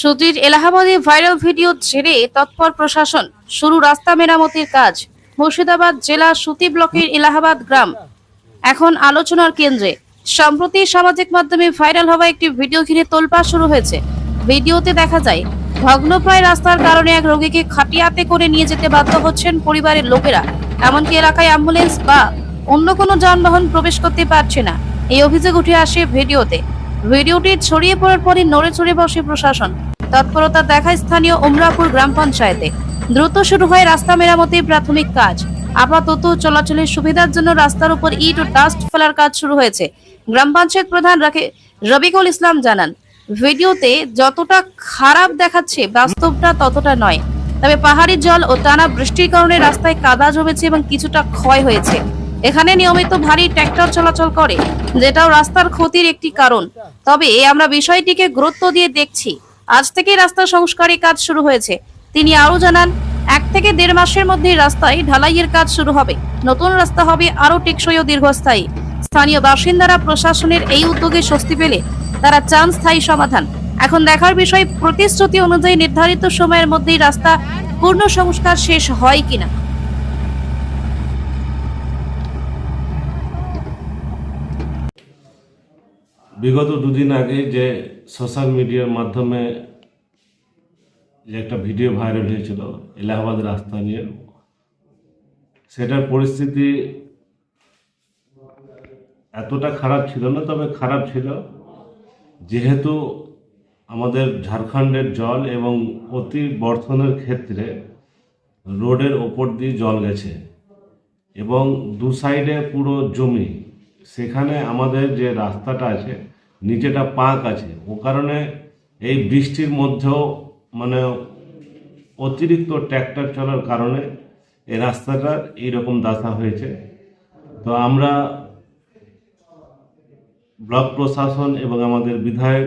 সুজির এলাহাবাদে viral video ছেড়ে তৎপর প্রশাসন। শুরু রাস্তা মেরামতির কাজ। মুর্শিদাবাদ জেলা সুতি ব্লকের এলাহাবাদ গ্রাম। এখন আলোচনার কেন্দ্রে। সম্প্রতি সামাজিক মাধ্যমে ভাইরাল হওয়া একটি ভিডিও ঘিরে তোলপাড় শুরু হয়েছে। ভিডিওতে দেখা যায়, ভগ্নপ্রায় রাস্তার কারণে এক রোগীকে খাটিয়াতে করে নিয়ে যেতে বাধ্য হচ্ছেন পরিবারের লোকেরা। এমনকি এলাকায় অ্যাম্বুলেন্স বা অন্য কোনো যানবাহন প্রবেশ করতে পারছে না। এই অভিযোগ উঠে আসে ভিডিওতে। ভিডিওটি ছড়িয়ে পড়ার পরই নড়ে চড়ে বসে প্রশাসন। তৎপরতা দেখায় স্থানীয় উমরাপুর গ্রাম পঞ্চায়েতে। দ্রুত শুরু হয় রাস্তা মেরামতির প্রাথমিক কাজ। আপাতত চলাচলের সুবিধার জন্য রাস্তার উপর ইট ও ডাস্ট ফেলার কাজ শুরু হয়েছে। গ্রাম পঞ্চায়েত প্রধান রবিকুল ইসলাম জানান, ভিডিওতে যতটা খারাপ দেখাচ্ছে, বাস্তবটা ততটা নয়। তবে পাহাড়ি জল ও টানা বৃষ্টির কারণে রাস্তায় কাদা জমেছে এবং কিছুটা ক্ষয় হয়েছে। এখানে নিয়মিত ভারী ট্র্যাক্টর চলাচল করে, যেটাও রাস্তার ক্ষতির একটি কারণ। তবে আমরা বিষয়টিকে গুরুত্ব দিয়ে দেখছি। আজ থেকে রাস্তা সংস্কারের কাজ শুরু হয়েছে। তিনি আরও জানান, এক থেকে দেড় মাসের মধ্যে রাস্তায় ঢালাইয়ের কাজ শুরু হবে। নতুন রাস্তা হবে আরও টেকসই ও দীর্ঘস্থায়ী। স্থানীয় বাসিন্দারা প্রশাসনের এই উদ্যোগে স্বস্তি পেলে তারা চান স্থায়ী সমাধান। এখন দেখার বিষয়, প্রতিশ্রুতি অনুযায়ী নির্ধারিত সময়ের মধ্যেই রাস্তা পূর্ণ সংস্কার শেষ হয় কিনা। বিগত দুদিন আগে যে সোশ্যাল মিডিয়ার মাধ্যমে যে একটা ভিডিও ভাইরাল হয়েছিল, এলাহাবাদ রাস্তা নিয়ে, সেটার পরিস্থিতি এতটা খারাপ ছিল না, তবে খারাপ ছিল। যেহেতু আমাদের ঝাড়খণ্ডের জল এবং অতি বর্ধনের ক্ষেত্রে রোডের ওপর দিয়ে জল গেছে এবং দু সাইডে পুরো জমি, সেখানে আমাদের যে রাস্তাটা আছে নিচেটা পাঁক আছে। ও কারণে এই বৃষ্টির মধ্যেও মানে অতিরিক্ত ট্র্যাক্টর চলার কারণে এই রাস্তাটার এইরকম দশা হয়েছে। তো আমরা ব্লক প্রশাসন এবং আমাদের বিধায়ক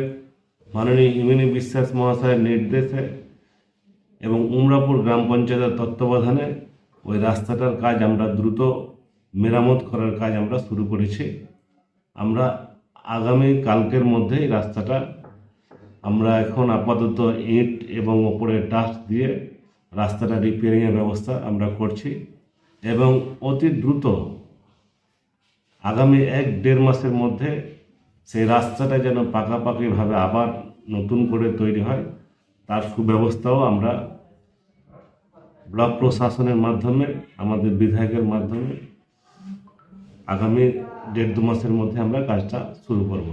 মাননীয় ইমিনী বিশ্বাস মহাশয়ের নির্দেশে এবং উমরাপুর গ্রাম পঞ্চায়েতের তত্ত্বাবধানে ওই রাস্তাটার কাজ আমরা দ্রুত মেরামত করার কাজ আমরা শুরু করেছি। আমরা আগামী কালকের মধ্যেই রাস্তাটা আমরা এখন আপাতত ইট এবং ওপরে ডাস্ট দিয়ে রাস্তাটা রিপেয়ারিংয়ের ব্যবস্থা আমরা করছি। এবং অতি দ্রুত আগামী এক দেড় মাসের মধ্যে সেই রাস্তাটা যেন পাকাপাকিভাবে আবার নতুন করে তৈরি হয়, তার সুব্যবস্থাও আমরা ব্লক প্রশাসনের মাধ্যমে, আমাদের বিধায়কের মাধ্যমে আগামী দেড় দু মাসের মধ্যে আমরা কাজটা শুরু করব।